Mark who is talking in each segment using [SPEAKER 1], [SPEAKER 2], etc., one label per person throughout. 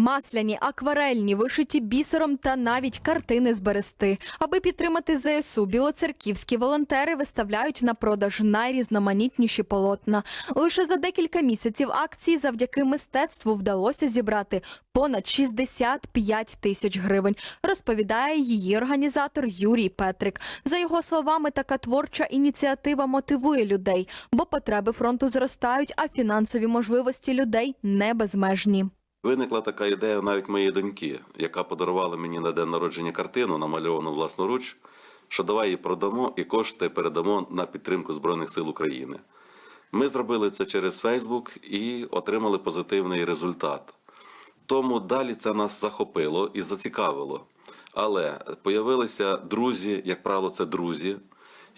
[SPEAKER 1] Масляні, акварельні, вишиті бісером та навіть картини з берести. Аби підтримати ЗСУ, білоцерківські волонтери виставляють на продаж найрізноманітніші полотна. Лише за декілька місяців акції завдяки мистецтву вдалося зібрати понад 65 тисяч гривень, розповідає її організатор Юрій Петрик. За його словами, така творча ініціатива мотивує людей, бо потреби фронту зростають, а фінансові можливості людей не безмежні.
[SPEAKER 2] Виникла така ідея навіть моєї доньки, яка подарувала мені на день народження картину, намальовану власноруч, що давай її продамо і кошти передамо на підтримку Збройних сил України. Ми зробили це через Фейсбук і отримали позитивний результат. Тому далі це нас захопило і зацікавило. Але появилися друзі, як правило, це друзі,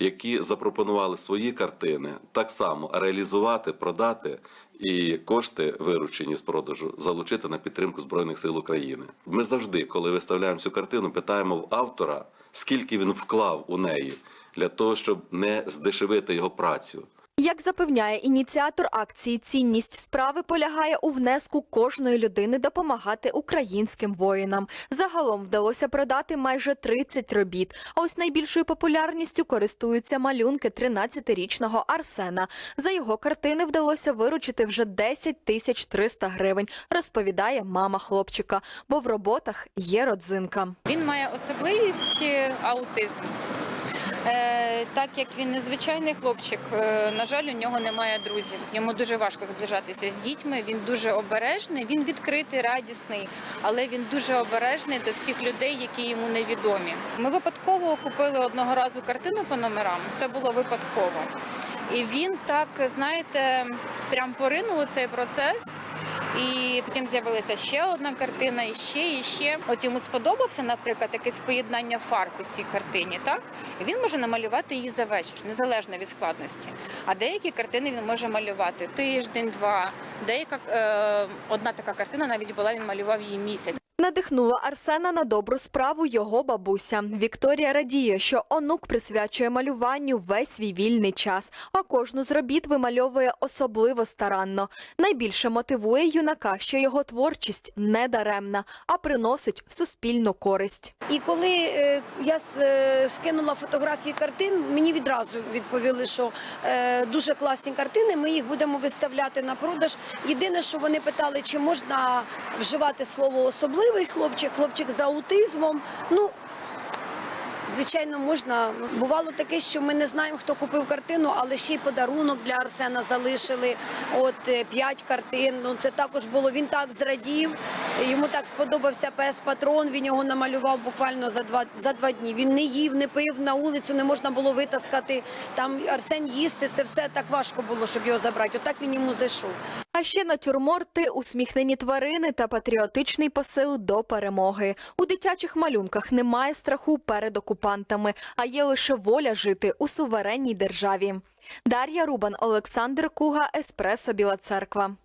[SPEAKER 2] які запропонували свої картини так само реалізувати, продати і кошти, виручені з продажу, залучити на підтримку Збройних сил України. Ми завжди, коли виставляємо цю картину, питаємо в автора, скільки він вклав у неї для того, щоб не здешевити його працю.
[SPEAKER 1] Як запевняє ініціатор акції, цінність справи полягає у внеску кожної людини допомагати українським воїнам. Загалом вдалося продати майже 30 робіт. А ось найбільшою популярністю користуються малюнки 13-річного Арсена. За його картини вдалося виручити вже 10 тисяч 300 гривень, розповідає мама хлопчика, бо в роботах є родзинка.
[SPEAKER 3] Він має особливість е, аутизм. Е, так як він незвичайний хлопчик, е, на жаль, у нього немає друзів. Йому дуже важко зближатися з дітьми. Він дуже обережний, він відкритий, радісний, але він дуже обережний до всих людей, які йому невідомі. Ми випадково купили одного разу картину по номерам. Це було випадково. І він так, знаєте, прям поринув у цей процес. І потім з'явилася ще одна картина, і ще, і ще. От йому сподобався, наприклад, якесь поєднання фарб у цій картині, так? І він може намалювати її за вечір, незалежно від складності. А деякі картини він може малювати тиждень-два. Деяка е, одна така картина навіть була, він малював її місяць.
[SPEAKER 1] Надихнула Арсена на добру справу його бабуся. Вікторія радіє, що онук присвячує малюванню весь свій вільний час, а кожну з робіт вимальовує особливо старанно. Найбільше мотивує юнака, що його творчість не даремна, а приносить суспільну користь.
[SPEAKER 4] І коли е, я е, скинула фотографії картин, мені відразу відповіли, що е, дуже класні картини. Ми їх будемо виставляти на продаж. Єдине, що вони питали, чи можна вживати слово особливий хлопчик, хлопчик з аутизмом. Ну Звичайно, можна. Бувало таке, що ми не знаємо, хто купив картину, але ще й подарунок для Арсена залишили. От е, п'ять картин. Ну це також було. Він так зрадів. Йому так сподобався пес патрон. Він його намалював буквально за два за два дні. Він не їв, не пив на вулицю, не можна було витаскати. Там Арсен їсти. Це все так важко було, щоб його забрати. Отак він йому зайшов.
[SPEAKER 1] А ще натюрморти, усміхнені тварини та патріотичний посил до перемоги. У дитячих малюнках немає страху перед окупантами, а є лише воля жити у суверенній державі. Дар'я Рубан, Олександр Куга, Еспресо Біла Церква.